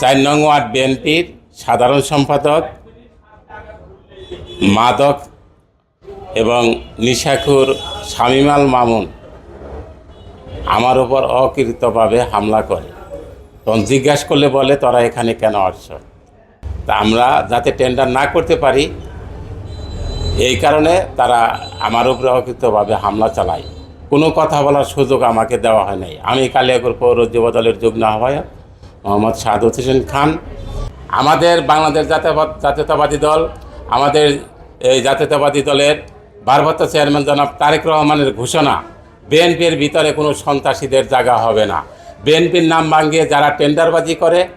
চার নং ওয়ার্ড বিএনপির সাধারণ সম্পাদক মাদক এবং নিশাখুর শামিমাল মামুন আমার উপর অকৃতভাবে হামলা করে। তখন জিজ্ঞাসা করলে বলে, তোরা এখানে কেন আসছ? তা আমরা যাতে টেন্ডার না করতে পারি, এই কারণে তারা আমার উপরে অকৃতভাবে হামলা চালায়। কোনো কথা বলার সুযোগ আমাকে দেওয়া হয় নাই। আমি কালিয়াকুর পৌর যুব দলের যুগ্ম আহ্বায়ক মোহাম্মদ সাদত হোসেন খান। আমাদের বাংলাদেশ জাতীয়বাদ- জাতীয়তাবাদী দল, আমাদের এই জাতীয়তাবাদী দলের ভারপ্রাপ্ত চেয়ারম্যান জনাব তারেক রহমানের ঘোষণা, বিএনপির ভিতরে কোনো সন্ত্রাসীদের জায়গা হবে না। বিএনপির নাম ভাঙিয়ে যারা টেন্ডারবাজি করে,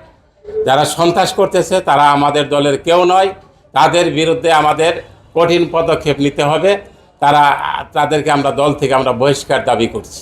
যারা সন্ত্রাস করতেছে, তারা আমাদের দলের কেউ নয়। তাদের বিরুদ্ধে আমাদের কঠিন পদক্ষেপ নিতে হবে। তারা তাদেরকে আমরা দল থেকে আমরা বহিষ্কার দাবি করছি।